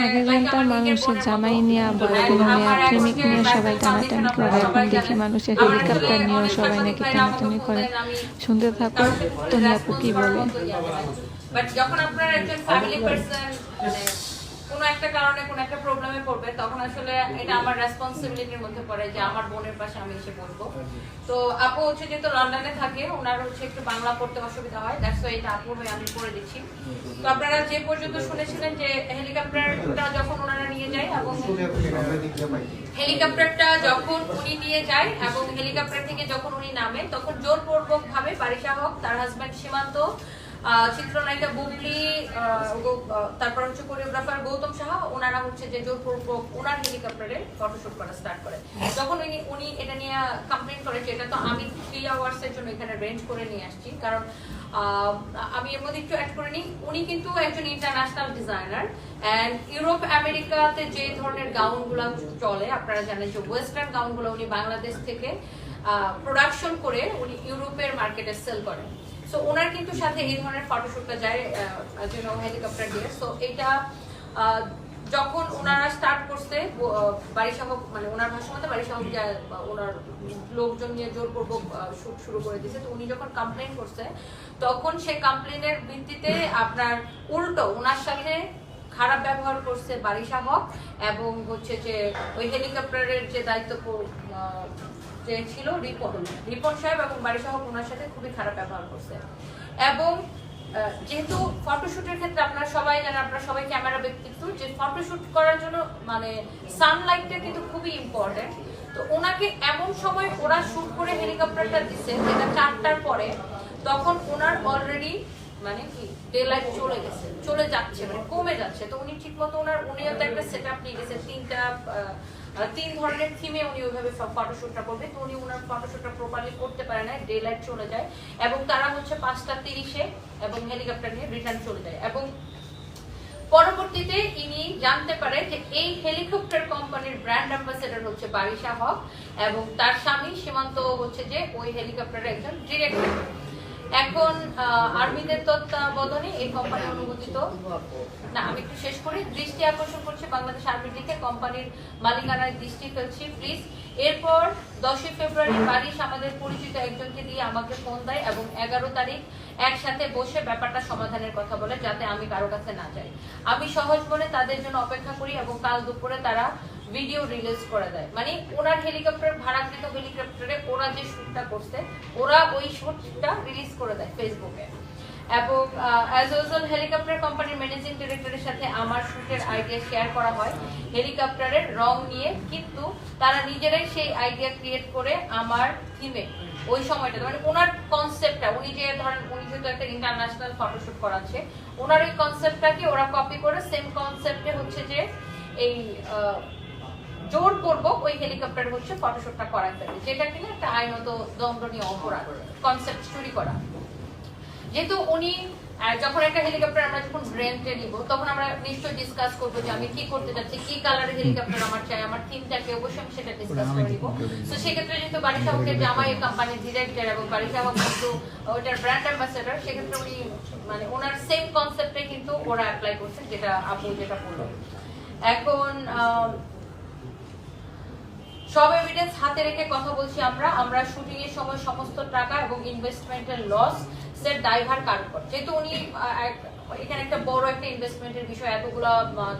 আগে জানতাম মানুষের জামাই নিয়ে বয়ফ্রেন্ড নিয়ে প্রেমিক নিয়ে সবাই টানাটানি করে এখন দেখি মানুষের হেলিকপ্টার নিয়েও সবাই নাকি টানাটানি করে। শুনতে থাকো তুমি আপু কি বলে বাট যখন আপনার একজন ফ্যামিলি পার্সন মানে কোনো একটা কারণে কোনো একটা প্রবলেমে পড়বে, তখন আসলে এটা আমার রেসপন্সিবিলিটির মধ্যে পড়ে যে আমার বোনের পাশে আমি এসে বলব তো আপু হচ্ছে যেহেতু লন্ডনে থাকে, ওনার হচ্ছে একটু বাংলা পড়তে অসুবিধা হয় দ্যাটস ওয়াই এটা আপুর হয়ে আমি পড়ে দিচ্ছি। তো আপনারা যে পর্যন্ত শুনেছিলেন যে হেলিকপ্টারটা যখন ওনারা নিয়ে যায় এবং হেলিকপ্টারটা যখন উনি নিয়ে যায় এবং হেলিকপ্টার থেকে যখন উনি নামে, তখন জোরপূর্বক ভাবে বারিশা হক, তার হাজব্যান্ড সীমান্ত চিত্রনায়িকা বুবলি তারপর হচ্ছে কোরিওগ্রাফার গৌতম সাহা, ওনারা হচ্ছে যে জোরপূর্বক ওনার হেলিকপ্টারে ফটোশুট করা স্টার্ট করে। যখন উনি উনি এটা নিয়ে কমপ্লেন করে যে এটা তো আমি থ্রি আওয়ার্স এর জন্য এখানে রেঞ্জ করে নিয়ে আসছি, কারণ আমি এর মধ্যে একটু অ্যাড করে নিই, উনি কিন্তু একজন ইন্টারন্যাশনাল ডিজাইনার অ্যান্ড ইউরোপ আমেরিকাতে যে ধরনের গাউনগুলো চলে, আপনারা জানেন যে ওয়েস্টার্ন গাউনগুলো উনি বাংলাদেশ থেকে প্রোডাকশন করে উনি ইউরোপের মার্কেটে সেল করেন। সো ওনার কিন্তু সাথে এই ধরনের ফটোশুটটা যায় হেলিকপ্টার দিয়ে। সো এটা যখন ওনারা স্টার্ট করছে বাড়ি সহ মানে ওনার ভাষা মতো বাড়ি সহ ওনার লোকজন নিয়ে জোরপূর্বক শুট শুরু করে দিয়েছে। তো উনি যখন কমপ্লেন করছে, তখন সে কমপ্লেনের ভিত্তিতে আপনার উল্টো ওনার সাথে খারাপ ব্যবহার করছে বারিশা হক এবং হচ্ছে যে ওই হেলিকপ্টারের যে দায়িত্ব যে ছিল রিপন রিপন সাহেব এবং বারিশা হক ওনার সাথে খুবই খারাপ ব্যবহার করছে। এবং যেহেতু ফটোশুটের ক্ষেত্রে আপনারা সবাই জানেন, আপনারা সবাই ক্যামেরা ব্যক্তিত্ব, যে ফটোশুট করার জন্য মানে সানলাইটটা কিন্তু খুবই ইম্পর্টেন্ট তো ওনাকে এমন সময় ওরা শুট করে হেলিকপ্টারটা দিছে, যেটা চারটার পরে, তখন ওনার অলরেডি মানে কি ডে লাইট চলে গেছে, চলে যাচ্ছে মানে কমে যাচ্ছে। তো উনি ঠিক মতো ওনার, উনিও তো একটা সেট আপ নিয়ে গেছে, তিনটা তিন ধরনের থিমে উনি ওইভাবে ফটোশুটটা করবে। তো উনি ওনার ফটোশুটটা প্রপারলি করতে পারে না ডে লাইট চলে যায়। এবং তারা হচ্ছে পাঁচটা তিরিশে এবং হেলিকপ্টার নিয়ে রিটার্ন চলে যায়। এবং পরবর্তীতে ইনি জানতে পারে যে এই হেলিকপ্টার কোম্পানির ব্র্যান্ড অ্যাম্বাসেডর হচ্ছে বারিশা হক এবং তার স্বামী সীমান্ত হচ্ছে যে ওই হেলিকপ্টারের একজন ডিরেক্টর এখন আর্মিদের তত্ত্বাবধানে এই কোম্পানি অনুমোদিত। না, আমি একটু শেষ করি। দৃষ্টি আকর্ষণ করছি বাংলাদেশ আর্মির দিকে। কোম্পানির মালিকানায় দৃষ্টি ফেলছি প্লিজ এরপর, দশই ফেব্রুয়ারি বারিশ আমাদের পরিচিত একজনকে দিয়ে আমাকে ফোন দেয় এবং এগারো তারিখ একসাথে বসে ব্যাপারটা সমাধানের কথা বলে, যাতে আমি কারও কাছে না যাই। আমি সহজ বলে তাদের জন্য অপেক্ষা করি এবং কাল দুপুরে তারা ভিডিও রিলিজ করে দেয় মানে ওনার হেলিকপ্টার ভাড়াকৃত হেলিকপ্টারে ওরা যে শুটটা করছে, ওরা ওই শুটটা রিলিজ করে দেয় ফেসবুকে এবং অ্যাজ ইউজুয়াল হেলিকপ্টার কোম্পানির ম্যানেজিং ডিরেক্টরের সাথে আমার শুটের আইডিয়া শেয়ার করা হয়। হেলিকপ্টারের রং নিয়ে কিন্তু তারা নিজেরাই সেই আইডিয়া ক্রিয়েট করে আমার থিমে ওই সময়টা মানে ওনার কনসেপ্টটা উনি যে ধরেন, উনি যেহেতু একটা ইন্টারন্যাশনাল ফটোশুট করাচ্ছে, ওনার ওই কনসেপ্টটাকে ওরা কপি করে সেম কনসেপ্টে হচ্ছে যে এই আহ, ওই হেলিকপ্টার হচ্ছে ফটোশুটটা করা ফেলে যেটা কিনা একটা আইনত দণ্ডনীয় অপরাধ কনসেপ্ট চুরি করা। যেহেতু উনি যখন একটা হেলিকপ্টার আমরা যখন রেন্টে নিব তখন আমরা নিশ্চয়ই ডিসকাস করব যে আমি কি করতে চাচ্ছি কি কালারের হেলিকপ্টার আমার চাই আমার থিমটাকে অবশ্যই আমি সেটা ডিসকাস করে নিব। তো সেক্ষেত্রে যেহেতু বারিশা হকের জামাই কোম্পানির ডিরেক্টর এবং বারিশা হক কিন্তু ওইটার ব্র্যান্ড অ্যাম্বাসেডর সেক্ষেত্রে উনি মানে ওনার সেম কনসেপ্টে কিন্তু ওরা অ্যাপ্লাই করছেন যেটা আপু যেটা বলল এখন সব এভিডেন্স হাতে রেখে কথা বলছি আমরা। আমরা শুটিং এর সময় সমস্ত টাকা এবং ইনভেস্টমেন্টের লস সের ড্রাইভার কার উপর। যেহেতু উনি এখানে একটা বড় একটা ইনভেস্টমেন্টের বিষয়, এতগুলো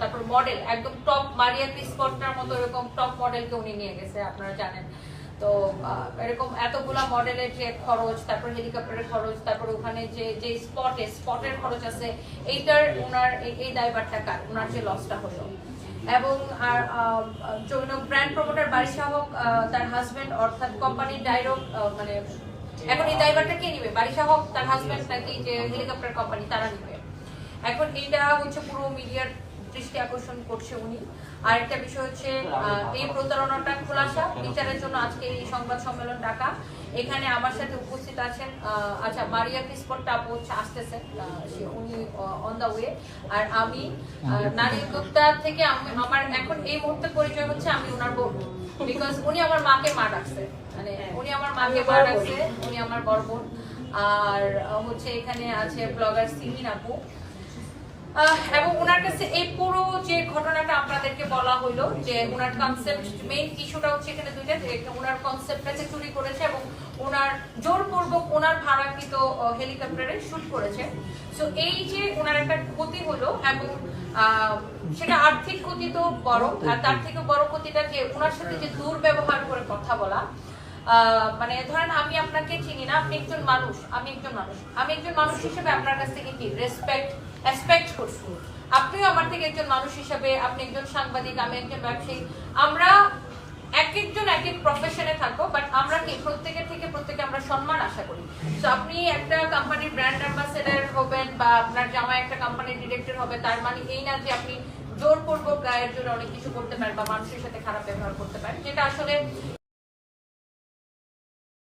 তারপর মডেল একদম টপ মারিয়া স্পটটার মতো এরকম টপ মডেলকে উনি নিয়ে গেছে, আপনারা জানেন। তো এরকম এতগুলা মডেলের যে খরচ তারপর হেলিকপ্টারের খরচ তারপর ওখানে যে যে স্পটে স্পটের খরচ আছে এইটার ওনার এই- দায়ভারটা কার? ওনার যে লসটা হলো। এবং আর ব্র্যান্ড প্রমোটার বারিশা হোক আহ, তার হাজবেন্ড অর্থাৎ কোম্পানির ডাইরেক্ট মানে এখন এই ড্রাইভারটা কে নিবে? বারিশা হোক তার হাজবেন্ড নাকি যে হেলিকপ্টার কোম্পানি তারা নিবে। এখন এইটা হচ্ছে পুরো মিডিয়ার দৃষ্টি আকর্ষণ করছে উনি। আর একটা বিষয় হচ্ছে এই প্রতারণাটা খোলাসা বিচারের জন্য আজকে এই সংবাদ সম্মেলন ডাকা। এখানে আমার সাথে উপস্থিত আছেন আচ্ছা মারিয়া কিসপটটা আপু হচ্ছে আসতেছেন উনি অন দা ওয়ে আর আমি নারী উদ্যোক্তা থেকে আমি আমার এখন এই মুহূর্তে পরিচয় হচ্ছে আমি ওনার বোন বিকজ উনি আমার মাকে মা ডাকছে। মানে উনি আমার মাকে মা ডাকছে উনি আমার বড় বোন। আর হচ্ছে এখানে আছে ব্লগার সিমিন আপু। এবং ওনার কাছে এই পুরো যে ঘটনা তাদেরকে বলা হলো যে ওনার কনসেপ্ট মেইন ইস্যুটা হচ্ছে এখানে দুইটা যে ওনার কনসেপ্টটাকে চুরি করেছে এবং ওনার জোরপূর্বক ওনার ভাড়াকৃত হেলিকপ্টারে শুট করেছে। সো এই যে ওনার একটা ক্ষতি হলো এবং সেটা আর্থিক ক্ষতি তো বড় আর তার থেকে বড় ক্ষতিটা যে ওনার সাথে যে দুর্ব্যবহার করে কথা বলা মানে ধরেন আমি আপনাকে চিনি না, আপনি একজন মানুষ, আমি একজন মানুষ। আমি একজন মানুষ হিসেবে আপনার কাছ থেকে কি রেসপেক্ট এক্সপেক্ট করছি? আপনিও আমার থেকে একজন মানুষ হিসেবে, আপনি একজন সাংবাদিক, আমি একজন ব্যবসায়ী। আমরা এক একজন এক এক প্রফেশনে থাকব বাট আমরা কি প্রত্যেকের থেকে প্রত্যেকে আমরা সম্মান আশা করি? তো আপনি একটা কোম্পানির ব্র্যান্ড অ্যাম্বাসেডার হবেন বা আপনার জামাই একটা কোম্পানির ডিরেক্টর হবে, তার মানে এই না যে আপনি জোরপূর্বক গায়ের জন্য অনেক কিছু করতে পারেন বা মানুষের সাথে খারাপ ব্যবহার করতে পারেন, যেটা আসলে